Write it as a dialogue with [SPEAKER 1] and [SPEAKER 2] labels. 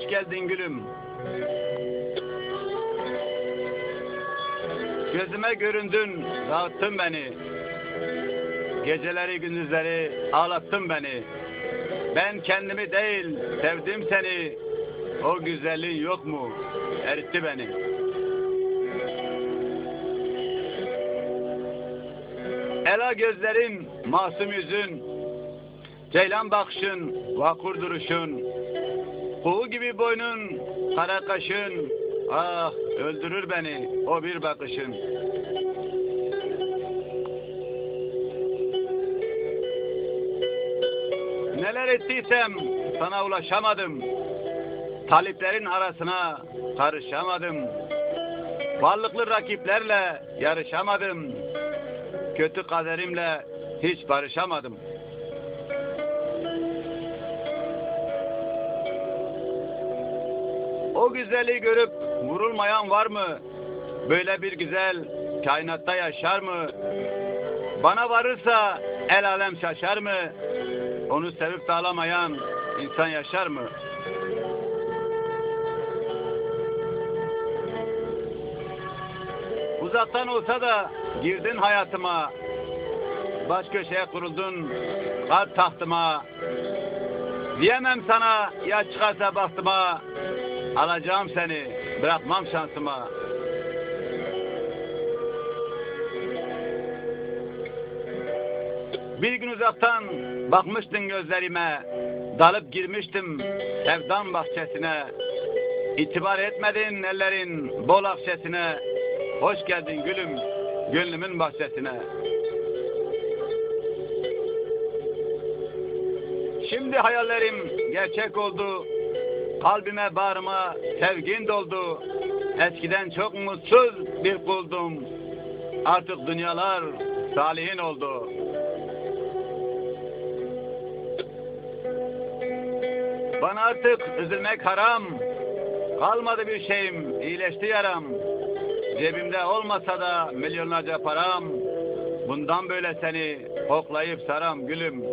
[SPEAKER 1] geldin gülüm. Gözüme göründün, dağıttın beni. Geceleri gündüzleri ağlattın beni. Ben kendimi değil, sevdim seni. O güzelliğin yok mu? Eritti beni. Ela gözlerin, masum yüzün, ceylan bakışın, vakur duruşun, kuğu gibi boynun, kara kaşın, ah öldürür beni o bir bakışın. Neler ettiysem sana ulaşamadım. Taliplerin arasına karışamadım. Varlıklı rakiplerle yarışamadım. Kötü kaderimle hiç barışamadım. O güzelliği görüp vurulmayan var mı? Böyle bir güzel kainatta yaşar mı? Bana varırsa el alem şaşar mı? Onu sevip de insan yaşar mı? Uzaktan olsa da girdin hayatıma. Baş köşeye kuruldun kalp tahtıma. Diyemem sana ya çıkarsa bahtıma. Alacağım seni bırakmam şansıma. Bir gün uzaktan bakmıştın gözlerime. Dalıp girmiştim sevdan bahçesine. İtibar etmedin ellerin bol akçesine. Hoş geldin gülüm gönlümün bahçesine. Şimdi hayallerim gerçek oldu. Kalbime bağrıma sevgin doldu. Eskiden çok mutsuz bir kuldum. Artık dünyalar salihin oldu. Bana artık üzülmek haram. Kalmadı bir şeyim, iyileşti yaram. Cebimde olmasa da milyonlarca param. Bundan böyle seni koklayıp saram gülüm.